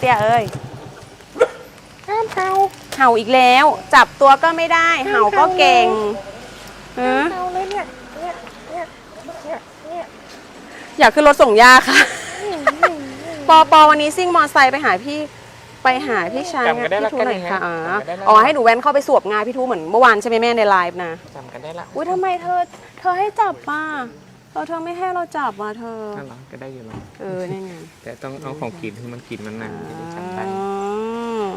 เตี้ยเอ้ยห้ามเห่าเห่าอีกแล้ว จับตัวก็ไม่ได้ เห่าก็เก่งฮะเห่าเลยเนี่ยเนี่ยเนี่ยเนี่ยเนี่ยอยากขึ้นรถส่งยาค่ะ ปอปอวันนี้ซิ่งมอไซค์ไปหาพี่ไปหาพี่ชายจำกันได้พี่ละทูกันหน่อยค่ะนะอ๋อจำกันได้ละ อ๋อให้หนูแว้นเข้าไปสวบงานพี่ทูเหมือนเมื่อวานใช่ไหมแม่ในไลฟ์นะจำกันได้ละอุ้ยทำไมเธอ เธอให้จับป่ะ เออเธอไม่ให้เราจับว่ะเธอนั่นเหรอก็ได้อยู่แล้วเออนี่ไงแต่ต้องเอาของกินให้มันกินมันนานจะได้จำได้อ๋อ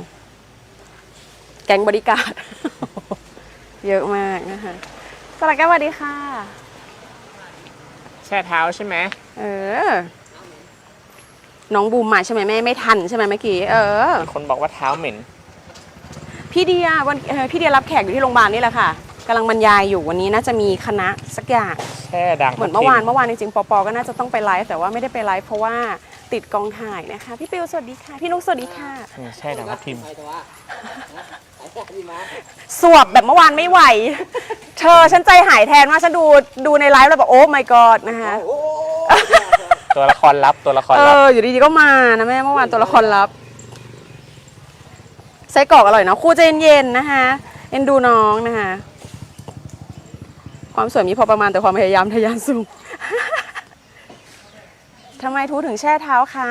แก๊งบริการดเยอะมากนะคะสวัสดีค่ะสวัสดีค่ะ แช่เท้าใช่ไหมเออ น้องบูมมาใช่ไหมแม่ไม่ทันใช่ไหมเมื่อกี้ เออ มีคนบอกว่าเท้าเหม็น พี่เดียวันเอ่อพี่เดียรับแขกอยู่ที่โรงพยาบาลนี่แหละค่ะกำลังบรรยายอยู่วันนี้น่าจะมีคณะสักอย่าง แช่ดังเหมือนเมื่อวานเมื่อวานจริงๆปอปอก็น่าจะต้องไปไลฟ์แต่ว่าไม่ได้ไปไลฟ์เพราะว่าติดกองถ่ายนะคะ พี่ปิวสวัสดีค่ะพี่นุ๊กสวัสดีค่ะอืมแช่ดังทับทิมสวบแบบเมื่อวานไม่ไหว เธอฉันใจหายแทนว่ากฉันดูดูในไลฟ์แล้วแบบโอ้ my god นะคะตัวละครลับตัวละครเอลับออยู่ดีๆก็มานะแม่เมื่อวานตัวละครลับไส้กรอกอร่อยนะครูใจเย็นๆนะคะเอ็นดูน้องนะคะ ความสวยมีพอประมาณแต่ความพยายามทะยานสูง ทำไมทูถึงแช่เท้าคะ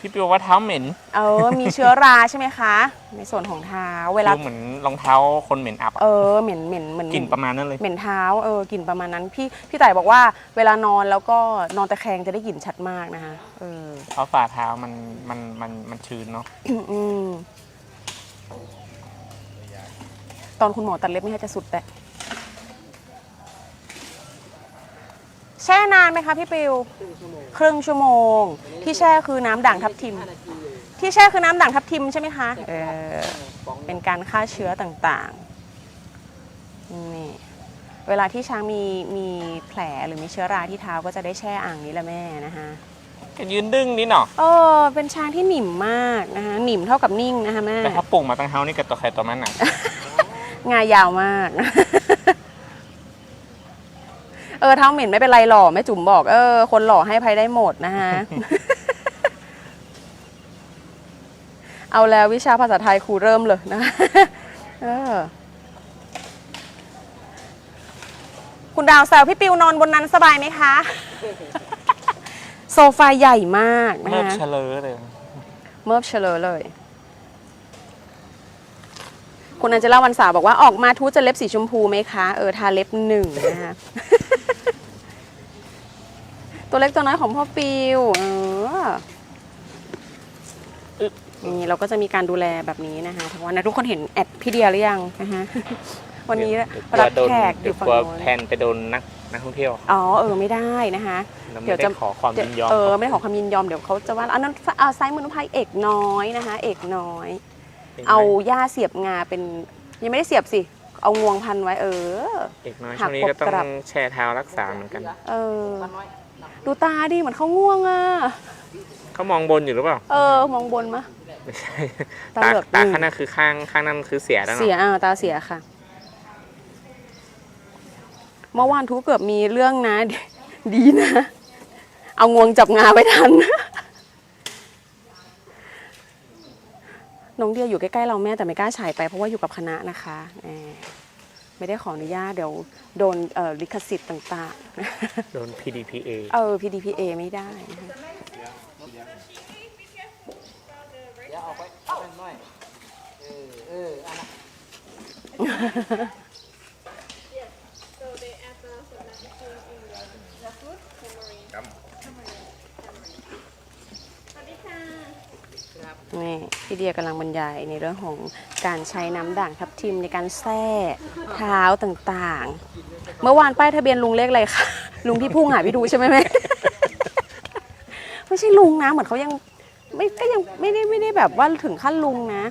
พี่ปิวว่าเท้าเหม็นเออ มีเชื้อราใช่ไหมคะ ในส่วนของเท้าเวลา ดูเหมือนรองเท้าคนเหม็นอับอะเออเหม็นเหม็นเหมือนกลิ่นประมาณนั้นเลย เหม็นเท้าเออกลิ่นประมาณนั้นพี่พี่ต่ายบอกว่าเวลานอนแล้วก็นอนตะแคงจะได้กลิ่นชัดมากนะคะเออเพราะฝ่าเท้ามันมันมันมันชื้นเนาะ อืมตอนคุณหมอตัดเล็บไม่ให้จะสุดแต่ แช่นานไหมคะพี่ปิวครึ่งชั่วโมง ที่แช่คือน้ำด่างทับทิม ที่แช่คือน้ำด่างทับทิมใช่ไหมคะเออเป็นการฆ่าเชื้อต่างๆนี่เวลาที่ช้างมีมีแผลหรือมีเชื้อราที่เท้าก็จะได้แช่อ่างนี้แหละแม่นะคะก็ยืนดึงนิดหน่อยเออเป็นช้างที่หนิมมากนะคะหนิมเท่ากับนิ่งนะคะแม่แต่ถ้าปลูกมาตั้งเท้านี่กับตัวใครตัวมันอะ งายาวมากเออเท้าเหม็นไม่เป็นไรหล่อแม่จุ๋มบอกเออคนหล่อให้ภัยได้หมดนะคะเอาแล้ววิชาภาษาไทยครูเริ่มเลยนะเออคุณดาวแซวพี่ปิวนอนบนนั้นสบายไหมคะ โซฟาใหญ่มากนะเมิบคะเฉลยเลย เมิบเฉลยเลย คุณอัญเจล่าวันสาบอกว่าออกมาทูจะเล็บสีชมพูไหมคะ เออ ทาเล็บหนึ่งนะคะ ตัวเล็กตัวน้อยของพ่อปิวเออนี่เราก็จะมีการดูแลแบบนี้นะคะทั้งวันนะทุกคนเห็นแอดพี่เดียหรือยังนะคะวันนี้รับเดี๋ยวกลัวโดนแขกอเดี๋ยยู่วฝั่งกลัวโน้นแพนไปโดนนักนักท่องเที่ยว อ๋อเออไม่ได้นะคะแล้วเดี๋ไม่ยวจะได้ขอความยินยอม เออไม่ได้ขอความยินยอมเดี๋ยวเขาจะว่าอันนั้นเอาไซส์มือนุภัยเอกน้อยนะคะ เอกน้อยห็นไหมเอาหญ้าเสียบงาเป็น ยังไม่ได้เสียบสิ เอางวงพันไว้เออ เอกน้อยหัช่กวงนี้กก็บต้อกลับงแช่เท้ารักษาเหมือนกัน เออ ดูตาดิเหมือนเขาง่วงอะ เขามองบนอยู่หรือเปล่า เออ มองบนมะ ไม่ใช่ ตาตาเหลือกตาอืม ข้างหน้าคือข้างข้างนั้นคือเสียแล้วเสียเนาะอ่าตาเสียค่ะ เมื่อวานทุกเกือบมีเรื่องนะ ดีดีนะ เอางวงจับงาไว้ทัน น้องเดียอยู่ใกล้ๆเราแม่แต่ไม่กล้าฉายไปเพราะว่าอยู่กับคณะนะคะแหม ไม่ได้ขออนุญาตเดี๋ยวโดนเอ่อลิขสิทธิ์ต่างๆ โดน PDPA เออ PDPA ไม่ได้นะคะ นี่พี่เดียกำลังบรรยายในเรื่องของการใช้น้ำด่างทับทิมในการแช่เท้าต่างๆ เมื่อวานป้ายทะเบียนลุงเลขอะไรคะลุงที่พุ่งหาพี่ดูใช่ไหมแม่ ไม่ใช่ลุงนะ เหมือนเขายังไม่ก็ยังไม่ได้ไม่ได้แบบว่าถึงขั้นลุงนะ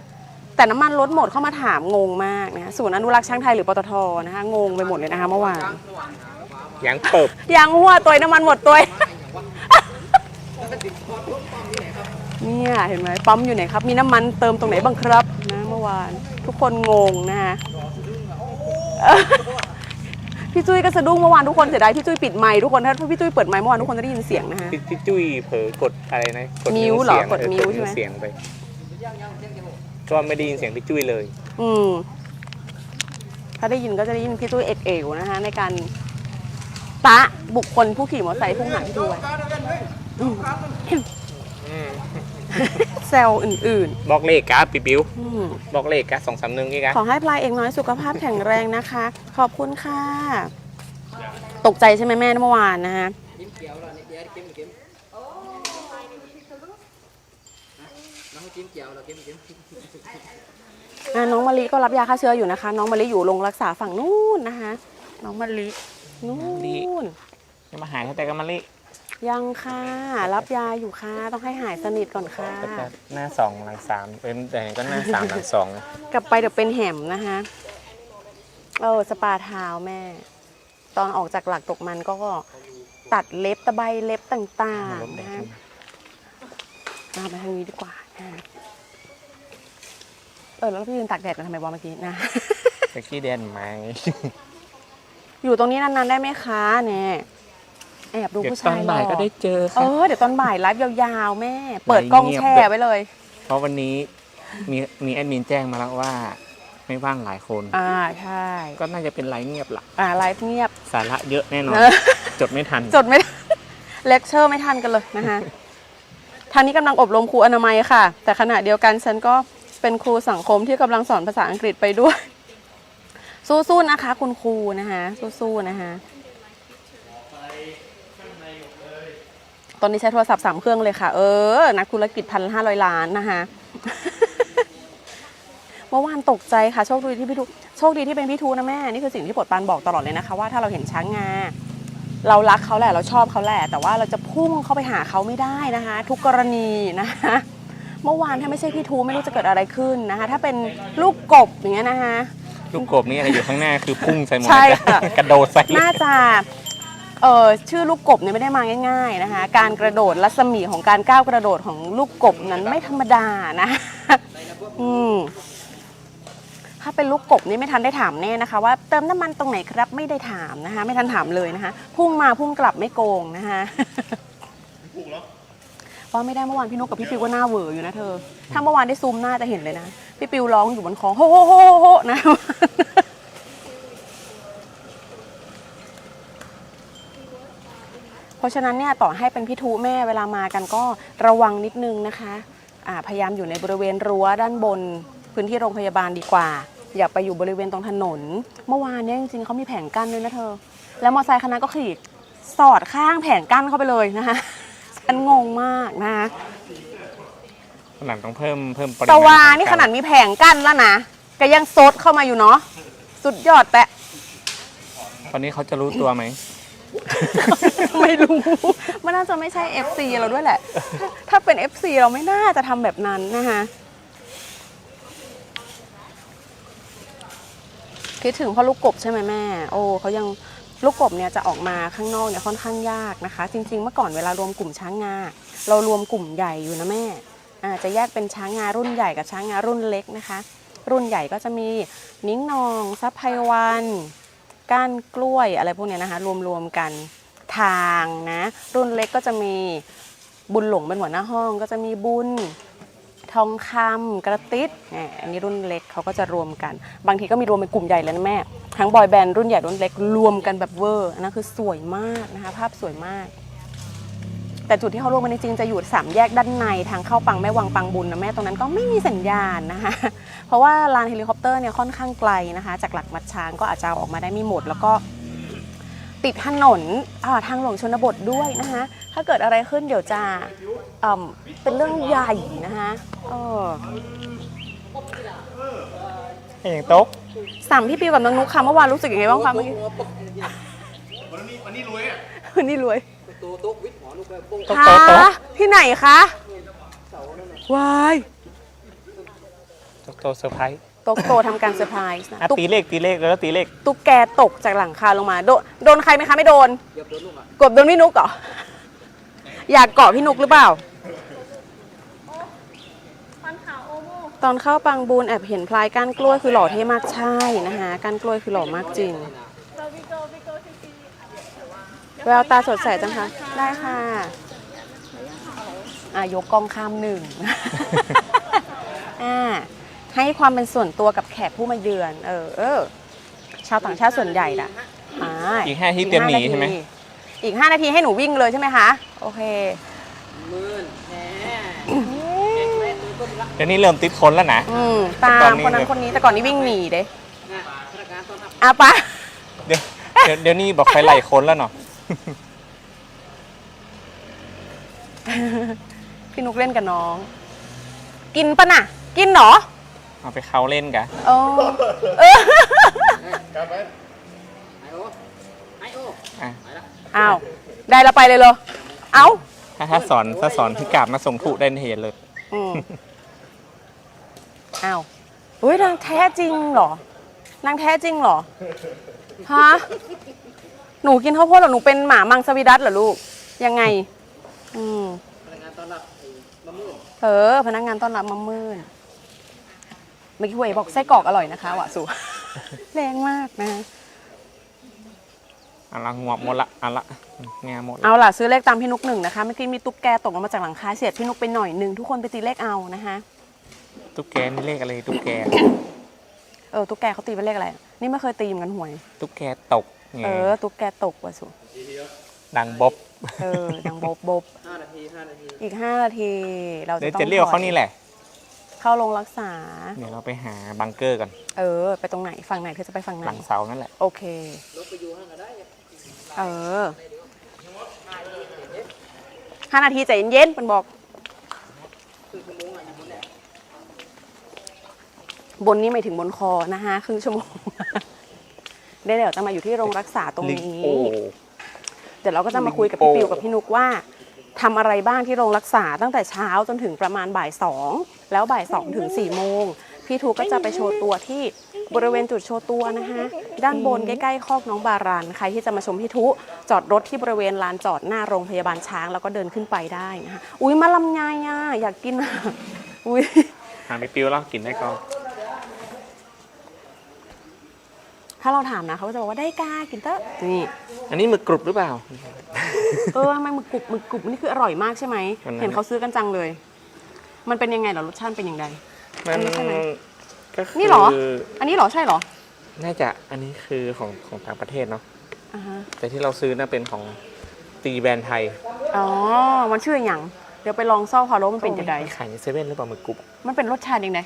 แต่น้ำมันลดหมดเข้ามาถามงงมากนะศูนย์อนุรักษ์ช้างไทยหรือปตทนะคะงงไปหมดเลยนะคะเมื่อวานยังเปิบยางหัวตัวน้ำมันหมดตัว เนี่ยเห็นไหมปั๊มอยู่ไหนครับ มีน้ำมันเติมตรงไหนบ้างครับนะเมื่อวาน ทุกคนงงนะคะเออพี่จุ้ยก็สะดุ้งเมื่อวานทุกคนเสียดายพี่จุ้ยปิดไมค์ทุกคนถ้าพี่จุ้ยเปิดไมค์เมื่อวานทุกคนจะได้ยินเสียงนะคะพี่พี่จุ้ยเผลอกดอะไรนะกดมิ้วเหรอสียงกดมิ้วเออใช่ไหม เสียงไปก็ไม่ได้ยินเสียงพี่จุ้ยเลย อืม ถ้าได้ยินก็จะได้ยินพี่ตุ้ยเอกเอวนะคะในการตะบุคคลผู้ขี่มอเตอร์ไซค์พุ่งหาพี่ด้วย อืมแซลอื่นบอกเลขกราฟพี่บิวๆอืมบอกเลขกราฟสองสามหนึ่งนี่กะขอให้พลายเอกน้อยสุขภาพแข็งแรงนะคะ ขอบคุณค่ะ ตกใจใช่ไหมแม่เมื่อวานนะคะอะน้องมะลิก็รับยาฆ่าเชื้ออยู่นะคะ น้องมะลิอยู่โรงรักษาฝั่งนู้นนะคะ น้องมะลินู่นจะมาหายแต่ก็มาลิ ยังค่ะ รับยาอยู่ค่ะ ต้องให้หายสนิทก่อนค่ะ ก็จะหน้าสองหลังสามเป็นแต่ก็หน้าสามหลังสองกลับไปเดี๋ยวเป็นแหมนะคะเออสปาเท้าแม่ ตอนออกจากหลักตกมันก็ตัดเล็บตะไบเล็บต่างๆนะคะเอามาทางนี้ดีกว่านะเออแล้วพี่ยืนตากแดดกันทำไมวะเมื่อกี้นะไปขี้แดนไหมอยู่ตรงนี้นานๆได้ไหมคะเนี่ย แอบดูเดี๋ยวผู้ตอชานยบ่ายก็ได้เจอคเอรับอเดี๋ยวตอนบ่ายไลฟ์ยาวๆ แม่ เปิดกล้องไลฟ์เงียบแช่ด้วยไว้เลยเพราะวันนี้มีมีแอดมินแจ้งมาแล้วว่าไม่ว่างหลายคน อ่าใช่ก็น่าจะเป็นไลฟ์เงียบละอ่าไลฟ์เงียบ สาระเยอะแน่นอน เออ จดไม่ทัน จดไม่เลคเชอร์ไม่ทันกันเลยนะคะ ทางนี้กำลังอบรมครูอนามัยค่ะ แต่ขณะเดียวกันฉันก็เป็นครูสังคมที่กำลังสอนภาษาอังกฤษไปด้วย สู้ๆนะคะ คุณครูนะคะ สู้ๆนะคะ ตอนนี้ใช้โทรศัพท์สามเครื่องเลยค่ะ เออ นักธุรกิจพันห้าร้อยล้านนะคะเมื่อวานตกใจค่ะ โชคดีที่พี่ทูโชคดีที่เป็นพี่ทูนะแม่ นี่คือสิ่งที่ปวดปานบอกตลอดเลยนะคะว่าถ้าเราเห็นช้างงา เรารักเขาแหละเราชอบเขาแหละ แต่ว่าเราจะพุ่งเข้าไปหาเขาไม่ได้นะคะ ทุกกรณีนะคะเมื่อวานถ้าไม่ใช่พี่ทูไม่รู้จะเกิดอะไรขึ้นนะคะ ถ้าเป็นลูกกบอย่างเงี้ยนะคะ ลูกกบนี่อะไรอยู่ข้างหน้าคือพุ่งใส่หมดใช่ค่ะกระโดดใส่เลยน่าจะ เออชื่อลูกกบเนี่ยไม่ได้มาง่าย ๆนะคะ การกระโดดรัศมีของการก้าวกระโดดของลูกกบนั้นไม่ธรรมดานะ อืมถ้าเป็นลูกกบนี่ไม่ทันได้ถามแน่นะคะ ว่าเติมน้ำมันตรงไหนครับไม่ได้ถามนะคะ ไม่ทันถามเลยนะคะ พุ่งมาพุ่งกลับไม่โกงนะคะว่าไม่ได้เมื่อวานพี่นุกกับพี่ปิวก็หน้าเหวออยู่นะเธอ ถ้าเมื่อวานได้ซูมหน้าจะเห็นเลยนะ พี่ปิวร้องอยู่บนคลองโฮโฮโฮโฮนะ เพ ราะฉะนั้นเนี่ยต่อให้เป็นพี่ทูแม่เวลามากันก็ระวังนิดนึงนะคะอ่าพยายามอยู่ในบริเวณรั้วด้านบนพื้นที่โรงพยาบาลดีกว่า อย่าไปอยู่บริเวณตรงถนน เมื่อวานเนี่ยจริงๆเขามีแผงกั้นด้วยนะเธอ แล้วมอเตอร์ไซค์คันนั้นก็ขี่สอดข้างแผงกั้นเข้าไปเลยนะคะฉันงงมากนะคะหลังต้องเพิ่มเพิ่มปริตะมาณวานี่ขนาดมีแผงกั้นแล้วนะก็ยังซดเข้ามาอยู่เนาะสุดยอดแต่ตอนนี้เขาจะรู้ตัวไหม ไม่รู้ มันน่าจะไม่ใช่ FC เราด้วยแหละ ถ้าเป็น FC เราไม่น่าจะทำแบบนั้นนะคะคิดถึงพ่อลูกกบใช่ไหมแม่ โอ้เขายังลูกกบเนี่ยจะออกมาข้างนอกเนี่ยค่อนข้างยากนะคะ จริง ๆ เมื่อก่อนเวลารวมกลุ่มช้างงา เรารวมกลุ่มใหญ่อยู่นะแม่อาจะแยกเป็นช้างงารุ่นใหญ่กับช้างงารุ่นเล็กนะคะ รุ่นใหญ่ก็จะมีนิ้งนองซับไพวัน ก้านกล้วยอะไรพวกนี้นะคะ รวมๆกันทางนะ รุ่นเล็กก็จะมีบุญหลงเป็นหัวหน้าห้อง ก็จะมีบุญทองคำกระติดเนี่ยอันนี้รุ่นเล็กเขาก็จะรวมกัน บางทีก็มีรวมเป็นกลุ่มใหญ่แลยนะแม่ ทั้งบอยแบนด์รุ่นใหญ่รุ่นเล็กรวมกันแบบเวอร์อันนั้นคือสวยมากนะคะ ภาพสวยมาก แต่จุดที่เขารวมกันจริงๆจะอยู่สามแยกด้านในทางเข้าปังแม่วังปังบุญนะแม่ตรงนั้นก็ไม่มีสัญญาณนะคะ เพราะว่าลานเฮลิคอปเตอร์เนี่ยค่อนข้างไกลนะคะ จากหลักมัดช้างก็อาจจะเอาออกมาได้ไม่หมด แล้วก็ติดถนนอ่าทางหลวงชนบทด้วยนะคะ ถ้าเกิดอะไรขึ้นเดี๋ยวจะเอิ่มเป็นเรื่องใหญ่นะคะเอออย่างโต๊ะสามพี่ปิวกับน้องนุ๊กค่ะเมื่อวานรู้สึกยังไงบ้างคะเมื่อกี้วันนี้รวยอะวันนี้รวย โต๊ะโต๊ะคะโต๊ะที่ไหนคะวายโต๊ะโต๊ะเซอร์ไพรส์โตกโตทำการเซอร์ไพรส์นะอะตุ๊กตีเลขตีเลขแล้วตีเลขตุ๊กแกตกจากหลังคาลงมา โดนโดนใครไหมคะไม่โดนเกือบโดนพี่นุกเหรอ อยากเกาะพี่นุกหรือเปล่า ตอนเข้าปังบูนแอบเห็นพลายก้านกล้วยคือหล่อเท่มากใช่นะคะก้านกล้วยคือหล่อมากจริง แววตาสดใสจังคะ ได้ค่ะอะยกกล้องข้ามหนึ่ง อ่า ให้ความเป็นส่วนตัวกับแขกผู้มาเยือน เออเออ ชาวต่างชาติส่วนใหญ่น่ะอ่าอีกห้าที่เตรียมหนีใช่ไหมอีก 5 นาทีให้หนูวิ่งเลยใช่ไหมคะ โอเคเดี๋ยวนี้เริ่มติดคนแล้วนะ อืม ตาแต่ก่อมนนี้คนนั้นแบบคนนี้แต่ก่อนนี้วิ่งหนีเด้อะปะ เดี๋ยวเดี๋ยวเดี๋ยวนี้บอกใครไล่คนแล้วเนาะ พี่นุกเล่นกับน้อง กินปะน่ะ กินเหรอเอาไปเขาเล่นกะโอ้เอออะอ้าวได้แล้วไปเลยเหรอเอ้าถ้าถ้าสอนถ้าสอนพิกาบมาส่งถูกได้เห็นเลยอืมอ้าวเฮ้ยนางแท้จริงเหรอนางแท้จริงเหรอฮะ หนูกินข้าวโพดเหรอหนูเป็นหมามังสวิรัตเหรอลูก ยังไง อืมเออ พนักงานต้อนรับมะมื่นเมื่อกี้เวยบอกไส้กรอกอร่อยนะคะวะสู แรงมากนะเอาละหัวหมดละเอาละงาหมดละเอาล่ะซื้อเลขตามพี่นุกหนึ่งนะคะเมื่อกี้มีตุ๊กแกตกลงมาจากหลังคาเสียดพี่นุกไปหน่อยหนึ่งทุกคนไปตีเลขเอานะคะตุ๊กแกนี่เลขอะไรตุ๊กแก เออตุ๊กแกเขาตีเป็นเลขอะไร นี่ไม่เคยตีเหมือนกันหวย ตุ๊กแกตก ไงเออ ตุ๊กแกตกว่ะสุดังบ๊อบเออดังบบบบอีกห้านาที เราจะเดี๋ยวต้องจะเรียกเขานี่แหละ เข้าโรงรักษา เดี๋ยวเราไปหาบังเกอร์กันเออ ไปตรงไหน ฝั่งไหนเธอจะไปฝั่งไหนหลังเสานั่นแหละ โอเคเออห้านาทีใจเย็นๆมันบอก บนนี้หมายถึงบนคอนะคะครึ่งชั่วโมงได้ เดี๋ยวจะมาอยู่ที่โรงรักษาตรงลิงนี้โอ้เดี๋ยวเราก็จะมาคุยกับลิพี่งโป้ปิวกับพี่นุกว่าทำอะไรบ้างที่โรงรักษาตั้งแต่เช้าจนถึงประมาณบ่ายสองแล้วบ่ายสองถึงสี่โมงพี่ทูก็จะไปโชว์ตัวที่บริเวณจุดโชว์ตัวนะคะด้านบนใกล้ๆคอกน้องบารันใครที่จะมาชมพี่ทุจอดรถที่บริเวณลานจอดหน้าโรงพยาบาลช้างแล้วก็เดินขึ้นไปได้นะคะอุ้ยมะลำไยอะอยากกินอะอุ้ยหาไปปิวแล้วกินได้ก็ ถ้าเราถามนะเขาก็จะบอกว่าได้กากินเตอะนี่อันนี้หมึกกรุบหรือเปล่า เออทำไมหมึกกรุบหมึกกรุบนี่คืออร่อยมากใช่ไหมมันนั้นเห็นเขาซื้อกันจังเลย มันเป็นยังไงเหรอรสชาติเป็นยังไงมันอันนี้ใช่ไหมก็คือนี่เหรอ อันนี้เหรอใช่เหรอน่าจะอันนี้คือของของต่างประเทศเนาะอ่าฮะแต่ที่เราซื้อน่าเป็นของตีแบรนด์ไทยอ๋อมันชื่ออย่างเดี๋ยวไปลองซ่อพอโลมันเป็นจะไดขายในเซเว่นหรือเปล่าหมึกกรุบมันเป็นรสชาติยังไง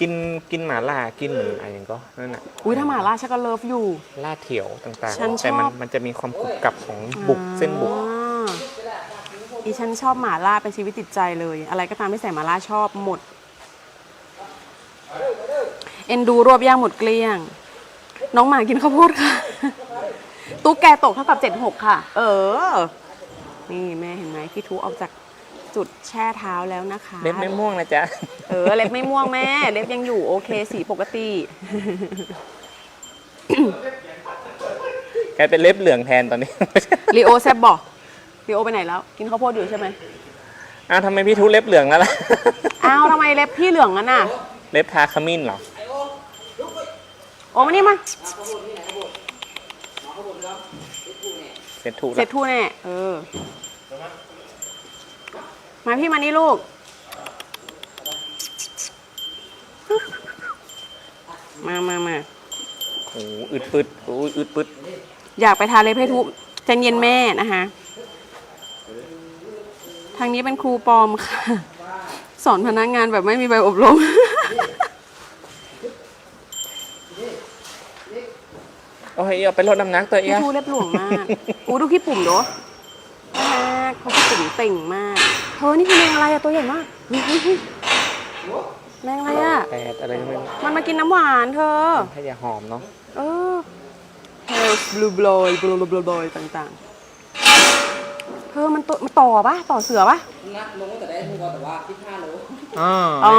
กินกินหมาล่ากินเหมือนอะไรอย่างก็นั่นน่ะอุ้ยถ้าหมาล่าฉันก็เลิฟอยู่ ล่าเถียวต่างฉันๆแต่มันชอบมันจะมีความกรุบกรับของบุกเส้นบุก อ่าอีฉันชอบหมาล่าเป็นชีวิตจิตใจเลย อะไรก็ตามที่ใส่หมาล่าชอบหมด เอ็นดูรวบย่างหมดเกลี้ยง น้องหมากินข้าวโพดค่ะ ตุ๊กแกตกเท่ากับเจ็ดหกค่ะ เออ นี่แม่เห็นไหมพี่ทูออกจาก จุดแช่เท้าแล้วนะคะเล็บไม่ม่วงนะจ๊ะ เออ เล็บไม่ม่วงแม่ เล็บยังอยู่โอเคสีปกติ กลายเป็นเล็บเหลืองแทนตอนนี้ ลีโอแซบบอกลีโอไปไหนแล้ว กินข้าวโพดอยู่ใช่ไหมอ้าวทำไมพี่ทุเล็บเหลืองแล้วล่ะ อ้าวทำไมเล็บพี่เหลืองงั้นน่ะ เล็บทาขมิ้นเหรอ โอ้มานี่มา เสร็จถูกเสร็แล้จวทูแน่เออ มาพี่มานี่ลูก มามามาโอ้โหอึดปึดโอ้ยอึดปึดอยากไปทาเล็บให้ทุใจเย็นแม่นะคะ ทางนี้เป็นครูปลอมค่ะ สอนพนักงานแบบไม่มีใบอบรม โอ้ยเอาไปลดน้ำหนักตัวเอพี่ง ทูเล็บหลวงมาก อู้ดูขี้ปุ่มเนาะมากเขาขี้ปุ่มเต่งมาก เธอนี่คือแมงอะไรอะตัวใหญ่มากเฮ้ยเฮ้ยเฮ้ยแมงอะไรอะแปดอะไรก็ไม่รู้มันมากินน้ำหวานเธอ ถ้าอย่าหอมเนาะเออเฮลส์บลูบลอยบลูบลบลอยต่างๆ เธอมันตัวมันต่อปะต่อเสือปะนักลงแต่ได้ทุกวันแต่ว่าคิดห้าโลอ๋ออ๋อ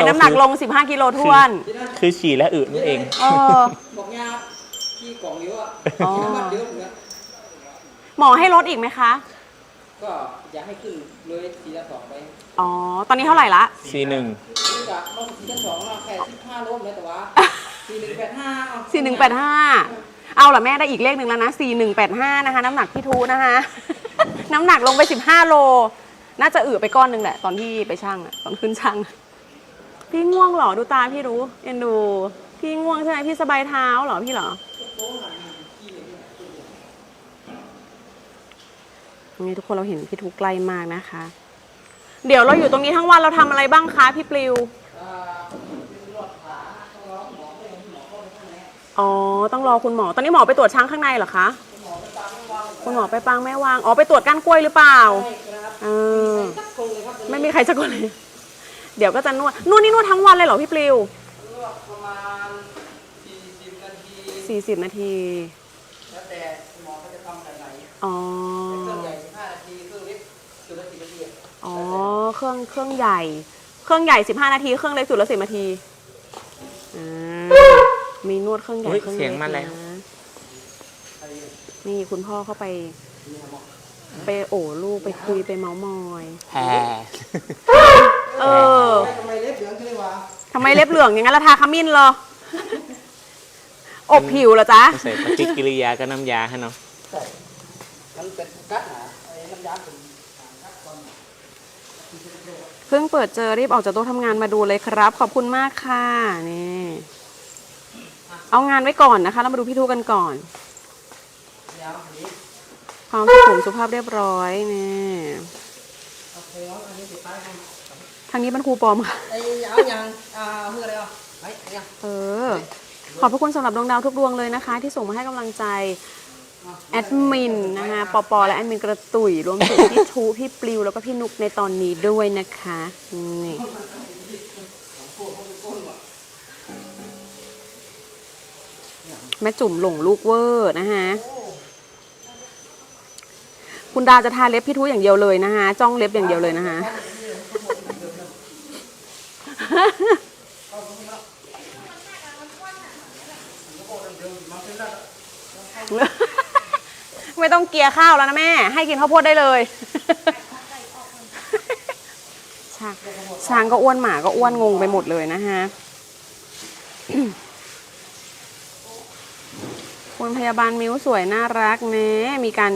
15น้ำหนักลง 15 กิโลท้วน คือฉี่และอึนั่นเองเออบอกยาขี้กล่องเยอะอะอ๋อมัดเยอะเหมือนกันหมอให้ลดอีกไหมคะ ก็อยากให้ขึ้นเลยทีละสองไปอ๋อ ตอนนี้เท่าไหร่ละ ซีหนึ่งนี่กะลงทีละสองเราแค่สิบห้าโลเลยแต่ว่าทีหนึ่งแปดห้า4185 เอาล่ะแม่ได้อีกเลขหนึ่งแล้วนะ 4185 นะคะ น้ำหนักพี่ทูนะคะ น้ำหนักลงไป 15 โล น่าจะอือไปก้อนหนึ่งแหละ ตอนที่ไปช่างอะตอนขึ้นช่างอะพี่ง่วงเหรอ ดูตาพี่รู้เอ็นดู พี่ง่วงใช่ไหมพี่สบายเท้าเหรอพี่เหรอ นี่ทุกคนเราเห็นพี่ทุกใกล้มากนะคะ เดี๋ยวเราอยู่ตรงนี้ทั้งวันเราทำอะไรบ้างคะพี่ปลิว อ๋อ ต้องรอคุณหมอ ตอนนี้หมอไปตรวจช้างข้างในเหรอคะ คุณหมอไปปางแม่วาง อ๋อไปตรวจก้านกล้วยหรือเปล่าเออไม่มีใครสักคนเลย เดี๋ยวก็จะนวด นวดนี่นวดทั้งวันเลยเหรอพี่ปลิวประมาณ40นาที40 นาที แล้วแต่หมอเขาจะทำแบบไหนอ๋อ อ๋อ เครื่องเครื่องใหญ่ เครื่องใหญ่ 15 นาที เครื่องเล็กสุดละ10นาทีอ่ามีนวดเครื่องใหญ่อุ๊ยเครื่องเสีเล็ยกงมาแล้ว นะนี่คุณพ่อเข้าไป ไปโอ้ลูกไปคุยไปเมาส์มอย แพ้เออ ทำไมเล็บเหลืองจังเลยวะทำไมเล็บเหลืองอย่างนั้นละทาขมิ้นเหรอ อบผิวเหรอจ๊ะ ใส่ปฏิกิริยากับน้ำยาให้เนาะใช่มันเป็นกัดหนาไอ้น้ำยาเป็น เพิ่งเปิดเจอรีบออกจากโต๊ะทำงานมาดูเลยครับ ขอบคุณมากค่ะนี่เอางานไว้ก่อนนะคะแล้วมาดูพี่ทูกันก่อนยาวนี้ความสุขุมสุภาพเรียบร้อยนี่โอเคเอาอันนี้ติดป้ายให้ทางนี้เป็นครูปลอมค่ะไอ้ยาวยังอ่าเพื่ออะไรอะไอ้ยังเออขอบพระคุณสำหรับดวงดาวทุกดวงเลยนะคะ ที่ส่งมาให้กำลังใจ แอดมินนะคะปอปอและแอดมินกระตุยรวมถึงพี่ทูพี่ปลิวแล้วก็พี่นุกในตอนนี้ด้วยนะคะนี่แม่จุ่มหลงลูกเวอร์นะคะคุณดาจะทาเล็บพี่ทูอย่างเดียวเลยนะคะจ้องเล็บอย่างเดียวเลยนะคะ ไม่ต้องเกียร์ข้าวแล้วนะแม่ ให้กินข้าวโพดได้เลย ช้างช้างก็อ้วนหมาก็อ้วนงงไปหมดเลยนะฮะคุณพยาบาลมิ้วสวยน่ารักเนะมีการ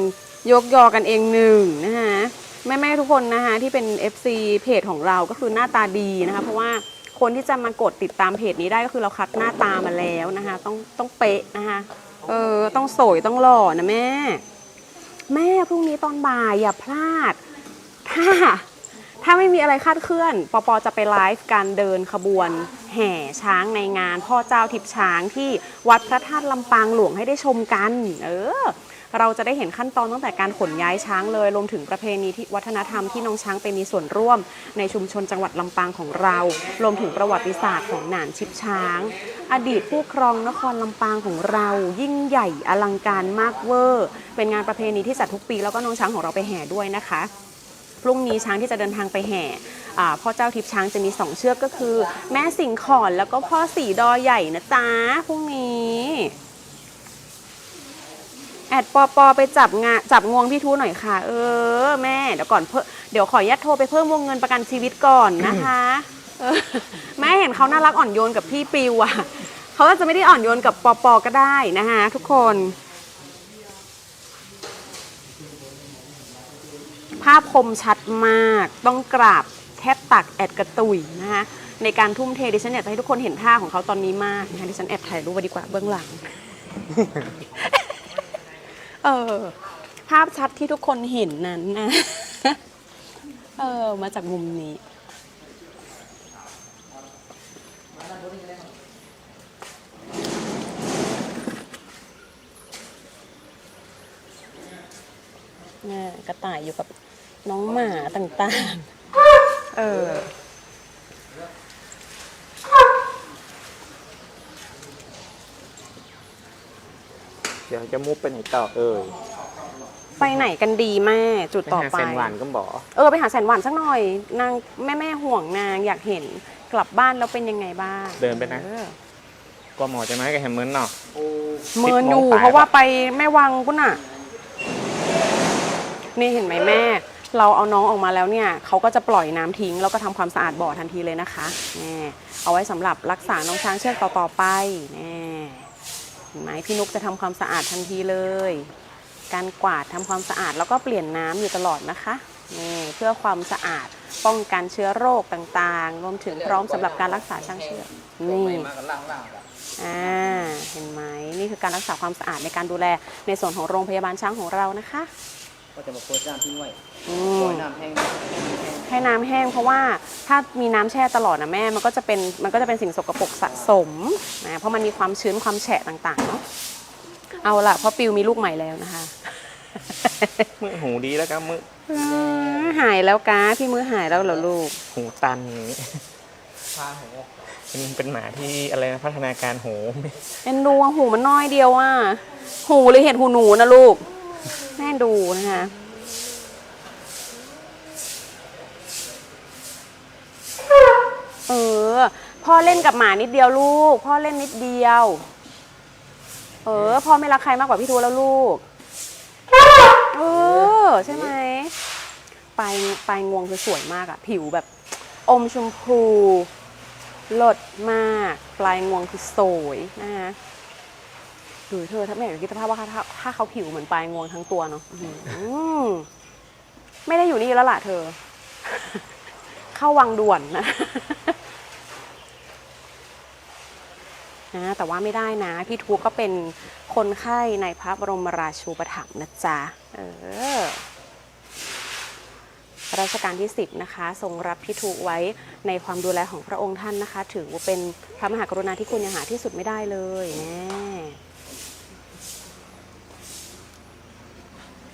ยกยอกันเองหนึ่งนะคะแม่ๆทุกคนนะคะที่เป็น FC เพจของเราก็คือหน้าตาดีนะคะ เพราะว่าคนที่จะมากดติดตามเพจนี้ได้ก็คือเราคัดหน้าตามาแล้วนะคะ ต้องต้องเป๊ะนะคะ เออ ต้องสวยต้องหล่อนะแม่ แม่พรุ่งนี้ตอนบ่ายอย่าพลาด ถ้า ถ้าไม่มีอะไรคาดเคลื่อน ปอปอจะไปไลฟ์การเดินขบวน แห่ช้างในงาน พ่อเจ้าทิพช้างที่วัดพระธาตุลำปางหลวงให้ได้ชมกัน เออ เราจะได้เห็นขั้นตอนตั้งแต่การขนย้ายช้างเลยรวมถึงประเพณีที่วัฒนธรรมที่น้องช้างไปมีส่วนร่วม ในชุมชนจังหวัดลำปางของเรา รวมถึงประวัติศาสตร์ของหนานชิบช้าง อดีตผู้ครองนครลำปางของเรา ยิ่งใหญ่อลังการมากเวอร์ เป็นงานประเพณีที่จัดทุกปีแล้วก็น้องช้างของเราไปแห่ด้วยนะคะพรุ่งนี้ช้างที่จะเดินทางไปแห่พ่อเจ้าทิพช้างจะมีสองเชือกก็คือ แม่สิงขอนแล้วก็พ่อสีดอใหญ่นะจ๊ะพรุ่งนี้ แอดปอปอไปจับงาจับงวงพี่ทูหน่อยค่ะ เออ แม่เดี๋ยวก่อนเพิ่มเดี๋ยวขออนุญาตโทรไปเพิ่มวงเงินประกันชีวิตก่อนนะคะเออแม่เห็นเขาน่ารักอ่อนโยนกับพี่ปิวอะเขาอาจจะไม่ได้อ่อนโยนกับปอปอก็ได้นะคะทุกคนภาพคมชัดมาก ต้องกราบแทบตักแอดกระตุยนะคะในการทุ่มเทดิฉันอยากจะให้ทุกคนเห็นท่าของเขาตอนนี้มากนะคะดิฉันแอบถ่ายรูปไว้ดีกว่าเบื้องหลัง เออ ภาพชัดที่ทุกคนเห็นนั้นนะเออ มาจากมุมนี้นี่กระต่ายอยู่กับน้องหมาต่างๆ เออ เดี๋ยวจะมุกไปไหนต่อเอ่ยไปไหนกันดีแม่จุดไปต่อหาไป แซนหวานก็บอกเออไปหาแสนหวานสักหน่อย นางแม่แม่ๆห่วงนางอยากเห็นกลับบ้านแล้วเป็นยังไงบ้างเดินไปนะออกลัวหมอจะมาให้กับแฮมเมอร์เนาะโอ้เมินอยู่10โมงปลายเพราะว่าไปแม่วังกุ่นน่ะ นี่เห็นไหมแม่ เราเอาน้องออกมาแล้วเนี่ยเขาก็จะปล่อยน้ำทิ้ง แล้วก็ทำความสะอาดบ่อทันทีเลยนะคะนี่เอาไว้สำหรับรักษาน้องช้างเชือกต่อๆไปนี่ เห็นไหมพี่นุกจะทำความสะอาดทันทีเลย การกวาดทำความสะอาดแล้วก็เปลี่ยนน้ำอยู่ตลอดนะคะนี่เพื่อความสะอาดป้องกันเชื้อโรคต่างๆ รวมถึงพร้อมสำหรับการรักษาช่างเชื่อนี่มาล่างล่างๆกันอ่าเห็นไหมนี่คือการรักษาความสะอาดในการดูแลในส่วนของโรงพยาบาลช้างของเรานะคะ ก็จะมาโพสต์น้ำทิ้งไว้อืปล่มอยน้ำแห้งให้น้ำแห้งเพราะว่าถ้ามีน้ำแช่ตลอดนะแม่มันก็จะเป็นมันก็จะเป็นสิ่งสกปรกสะสมนะเพราะมันมีความชื้นความแฉะต่างๆเนาะเอาล่ะเพราะปิวมีลูกใหม่แล้วนะคะ มือหูดีแล้วก็มืออ่าหายแล้วกาพี่มือหายแล้วเหรอลูก หูตันอย่างนี้พาหัวเป็นเป็นหมาที่อะไรนะพัฒนาการหูไม่เอ็นดูอะหูมันน้อยเดียวอะ หูหรือเห็ดหูหนูนะลูก แม่ดูนะคะเออ พ่อเล่นกับหมานิดเดียวลูก พ่อเล่นนิดเดียว เออ พ่อไม่รักใครมากกว่าพี่ทูแล้วลูก เออ ใช่ไหมปลายปลายงวงคือสวยมากอะผิวแบบ อมชมพูเลิศมาก ปลายงวงคือสวยนะคะ ดูเธอถ้าไม่อยากจะคิดสภาพว่าถ้าถ้าเขาผิวเหมือนปลายงวงทั้งตัวเนาะอื้อหือไม่ได้อยู่นี่แล้วล่ะเธอ เข้าวังด่วนนะนะแต่ว่าไม่ได้นะ พี่ทูก็เป็นคนไข้ในพระบรมราชูปถัมภ์นะจ๊ะ เออรัชกาลที่ 10 นะคะ ทรงรับพี่ทูไว้ในความดูแลของพระองค์ท่านนะคะ ถือว่าเป็นพระมหากรุณาธิคุณอย่างหาที่สุดไม่ได้เลยแน่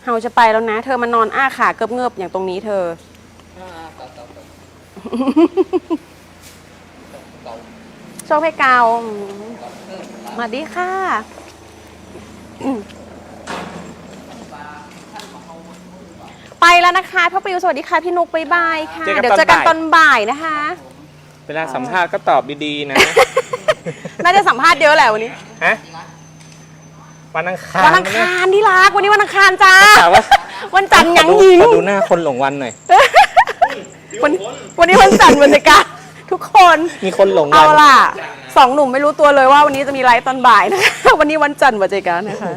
เฮาจะไปแล้วนะ เธอมานอนอ้าขาเกิบเงบอย่างตรงนี้เธอ โชคให้เกาอืมสวัสดีค่ะไปแล้วนะคะพ่อปิวสวัสดีค่ะพี่นุกบ๊ายบายค่ะ เจอกัน เดี๋ยวเจอกันตอนบ่ายยนะคะ เวลาสัมภาษณ์ก็ตอบดีๆนะ น่าจะสัมภาษณ์เยอะแหละวันนี้ ฮะ วันอังคารวันอังคารที่รักวันนี้วันอังคารจ้าถามว่าวันจันทร์หยังขอหดูญิงขอดูหน้าคนหลงวันหน่อยวันวันนี้วันจันทร์บรรยากาศทุกคนมีคนหลงวัเอานล่ะสองหนุ่มไม่รู้ตัวเลยว่าวันนี้จะมีไลฟ์ตอนบ่ายนะคะวันนี้วันจันทร์บรรยากาศนะคะ